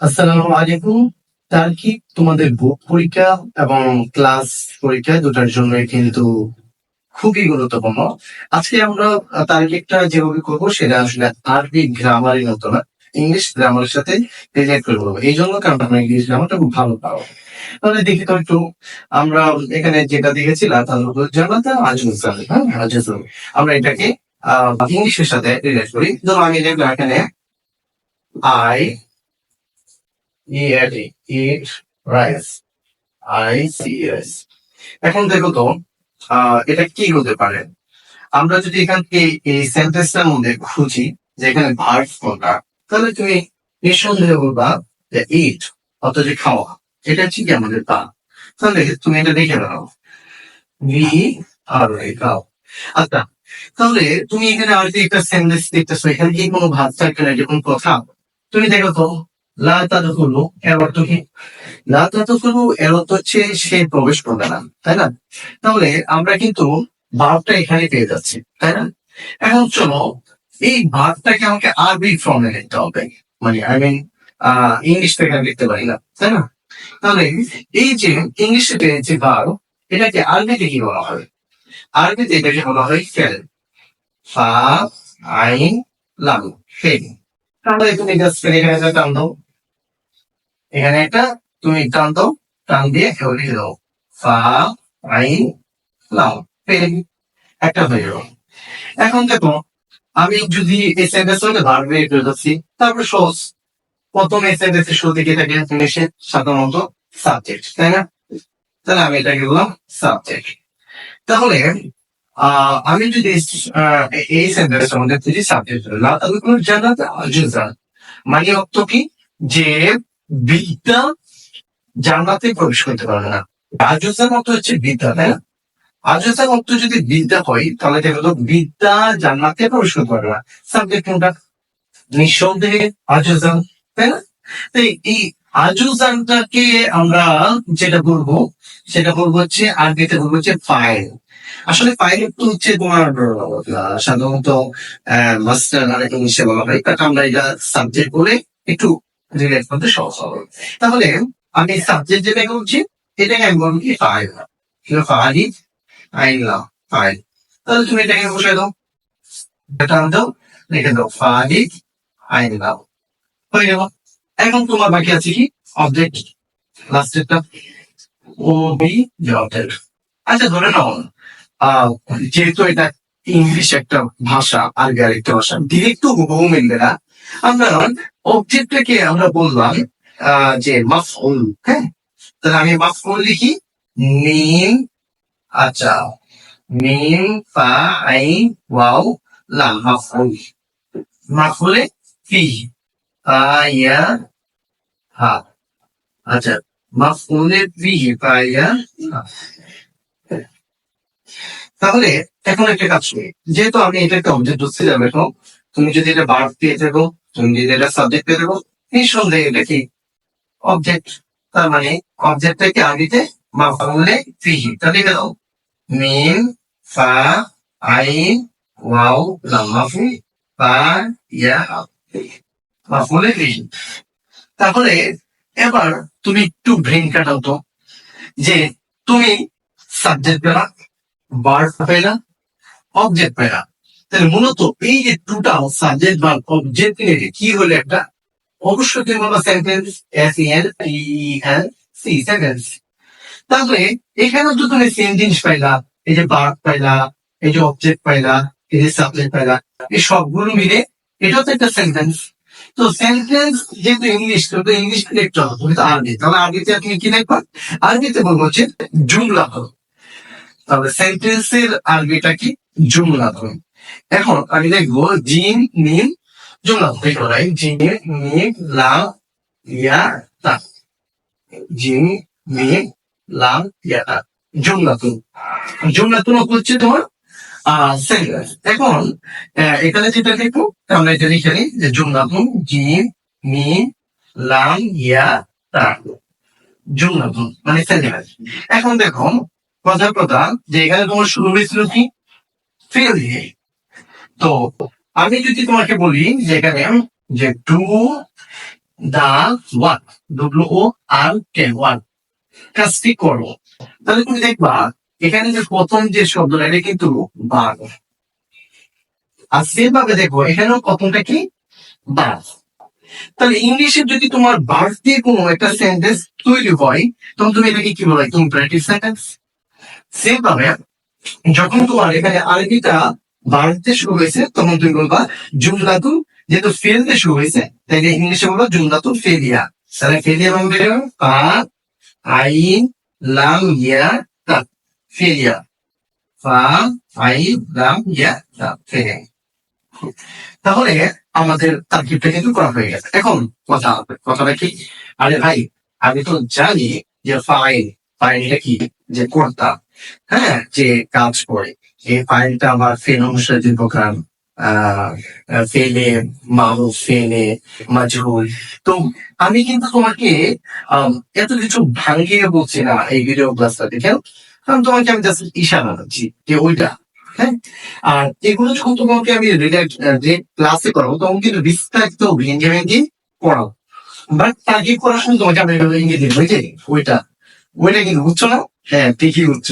আসসালামু আলাইকুম। তার্কিক, তোমাদের বুক পরীক্ষা এবং ক্লাস পরীক্ষা দুটার জন্য কিন্তু খুবই গুরুত্বপূর্ণ। আজকে আমরা তার্কিকটা যেভাবে করব সেটা আসলে আরবি গ্রামারের মতো না, ইংলিশ গ্রামারের সাথে রিলেট করে এই জন্য কারণ আমরা ইংলিশ গ্রামারটা খুব ভালো পাবো। তাহলে দেখি তো একটু, আমরা এখানে যেটা দেখেছিলাম, তার হলো জানাতা আজুজাল হ্যাঁ আজুজাল আমরা এটাকে ইংলিশের সাথে রিলেট করি। ধরো আমি দেখলাম এখানে I eat eat rice I see এখন দেখো তো এটা কি হতে পারে? আমরা যদি এখান থেকে এই সেন্টেন্সটার মধ্যে খুঁজি যে এখানে ভার্ব কোনটা, তাহলে তুমি নিঃসন্দেহে বলবা যে ইট অর্থাৎ যে খাওয়া, এটা হচ্ছে কি আমাদের তা। তাহলে তুমি এটা দেখে নাও। ভি আর খাও। আচ্ছা তাহলে তুমি এখানে আর যে একটা সেন্টেন্স দেখতেছো, এখানে কি কোনো ভাব থাকবে না যখন কথা? তুমি দেখো তো লা তাদখুলু, এর অর্থ কি? লা তাদখুলু, এর হচ্ছে সে প্রবেশ করবে না, তাই না? তাহলে আমরা কিন্তু ভাবটা এখানে পেয়ে যাচ্ছি, তাই না? এখন চলো এই ভাবটাকে আমাকে আরবি ফর্মে লিখতে হবে মানে আই মিন ইংলিশ থেকে আমি লিখতে পারি না, তাই না? তাহলে এই যে ইংলিশে যে ভাব এটাকে আরবিতে কি বলা হয়? আরবিতে এটাকে বলা হয় ফেল, ফা, আইন লাগু ফেল। তাহলে তুমি জাস্ট এখানে একটা টান দাও। এখানে একটা, তুমি টান দাও, টান দিয়ে কেউ লিখে দাও। ফা আইন ফেল একটা হয়ে গেল। এখন দেখো, আমি যদি এই সেন্টেন্স হলে ভার্বে করে যাচ্ছি তারপরে সহজ। প্রথম এই সেন্টেন্সের শুরু দিকে এটাকে ইংলিশে সাধারণত সাবজেক্ট তাই না? তাহলে আমি এটাকে বললাম সাবজেক্ট তাহলে আমি যদি এই সেন্টেন্সের মধ্যে যদি সাবজেক্ট জান্নাতা আজুজান মানে অর্থ কি? যে বিদ্যা জানাতে প্রবেশ করতে পারবে না। আজুজান অর্থ হচ্ছে বিদ্যা, তাই না? আজুজান অর্থ যদি বিদ্যা হয়, তাহলে দেখো তো বিদ্যা জান্নাতে প্রবেশ করতে পারবে না। সাবজেক্ট কোনটা? নিঃসন্দেহে আজুজান, তাই না? এই আজুজানটাকে আমরা যেটা বলব, সেটা বলব হচ্ছে আরবিতে বলব হচ্ছে ফাইল আসলে ফাইল তো হচ্ছে তোমার সাধারণত মাস্টার আর ইংলিশে বলা হয় বাট আমরা এটা সাবজেক্ট বলে একটু রিলেট করতে সহজ হবে। তাহলে আমি সাবজেক্ট যেটা বলছি এটাকে আমি বলব কি ফাইল ফাইল আইনলাম ফাইল তাহলে তুমি এটাকে বসে দাও। এটা দাও। লিখে দাও ফাইল আইনলাম হয়ে গেল। এখন তোমার বাকি আছে কি? অবজেক্ট লাস্টেরটা ও বি যে আচ্ছা ধরে নাও। যেহেতু এটা ইংলিশ একটা ভাষা, আর আরেকটা ভাষা, ডিরেক্ট হুবহু মিলবে না। আমরা অবজেক্টটাকে আমরা বললাম যে মাফউল হ্যাঁ? তাহলে আমি মাফউল লিখি, মিম আচ্ছা মিম, ফা আই ওয়াও লাম মাফউল। মাফউলে ফি, ফা হা। আচ্ছা মাফউলে ফি, ফা তাহলে এখন একটা কাজ করি। যেহেতু আমি এটা একটা অবজেক্ট হচ্ছে যাবে এখন, তুমি যদি এটা বার্ব পেয়ে থাকো, তুমি যদি এটা সাবজেক্ট পেয়ে থাকো, নিঃসন্দেহে এটা কি? অবজেক্ট তার মানে অবজেক্টটাকে আগে মাফাউলে ফিহি তাহলে লিখে দাও। মিম ফা আইন, ওয়াও, লাম, মাফু ফা ইয়া মাফুলে ফিহি তাহলে এবার তুমি একটু ব্রেন কাটাও তো যে তুমি সাবজেক্ট পেলা বার্ড পেলা অবজেক্ট পেলা। তাহলে মূলত এই যে টোটাল সাবজেক্ট বা অবজেক্ট নিয়ে কি হলো একটা, অবশ্যই তুমি বলবা sentence S N E N C sentence তাহলে এখানেও তো তুমি সেম জিনিস পাইলা, এই যে বার্ড পাইলা, এই যে অবজেক্ট পাইলা, এই যে সাবজেক্ট পাইলা, এই সবগুলো মিলে এটাও তো একটা সেন্টেন্স তো সেন্টেন্স যেহেতু ইংলিশ তো ইংলিশ লিখতে হবে, তুমি তো আরবি। তাহলে আরবিতে তুমি কি লিখবা আরবিতে বলব হচ্ছে জুমলা হলো। তাহলে সেন্টেন্সের আরবিটা কি? জুমলা ধরুন। এখন আমি দেখব জিম মিম জুমলা দেখো রাই জিম মিম লা ইয়া তা জিম মিম লাম ইয়া তা জুমলা তুন জুমলা তুন হচ্ছে তোমার এখন এখানে যেটা দেখব, আমরা এটা লিখে নিই যে জুমলা তুন জিম মিম লাম ইয়া তা জুমলা তুন মানে সেন্টেন্স এখন দেখো কথার কথা যে এখানে তোমার শুরু হয়েছিল কি? ফেল দিয়ে তো আমি যদি তোমাকে বলি যে এখানে যে to the one W O R K one কাজটি করো। তাহলে তুমি দেখবা, এখানে যে প্রথম যে শব্দটা, এটা কিন্তু বাঘ আর সেভাবে দেখো, এখানেও প্রথমটা কি? বাঘ তাহলে ইংলিশে যদি তোমার বার্থ দিয়ে কোনো একটা সেন্টেন্স তৈরি হয়, তখন তুমি এটাকে কি বলো? ইম্পারেটিভ সেন্টেন্স সেম ভাবে, যখন তোমার এখানে আরবিটা বাড়তে শুরু হয়েছে, তখন তুমি বলবা জুমলাতু যেহেতু ফেলতে শুরু হয়েছে, তাই ইংলিশে বলব জুমলাতু ফেলিয়া তাহলে ফেলিয়া মানে পা, আইন, লাম, ইয়া, তা ফেলিয়া ফা আইন, লাম, ইয়া, তা ফেলিয়া তাহলে আমাদের তার্কিবটা কিন্তু করা হয়ে গেছে। এখন কথা হবে, কথাটা কি? আরে ভাই, আমি তো জানি যে ফাইন ফাইনটা কি? যে কর্তা হ্যাঁ যে কাজ করে। এই ফাইলটা আমার ফেল অনুসারে যে ফেলে মাহু ফেলে মাজরুল তো আমি কিন্তু তোমাকে এত কিছু ভাঙিয়ে বলছি না এই ভিডিও ক্লাসটা দেখেন কারণ তোমাকে আমি জাস্ট ইশারা দিচ্ছি যে ওইটা হ্যাঁ? আর এগুলো যখন তোমাকে আমি যে ক্লাসে করাবো, তখন কিন্তু বিস্তারিত ভেঙে ভেঙে পড়াবো। বাট তাকে করার সময় তোমাকে আমি ওই যে ওইটা ওইটা কিন্তু বুঝছ না? হ্যাঁ ঠিকই বুঝছ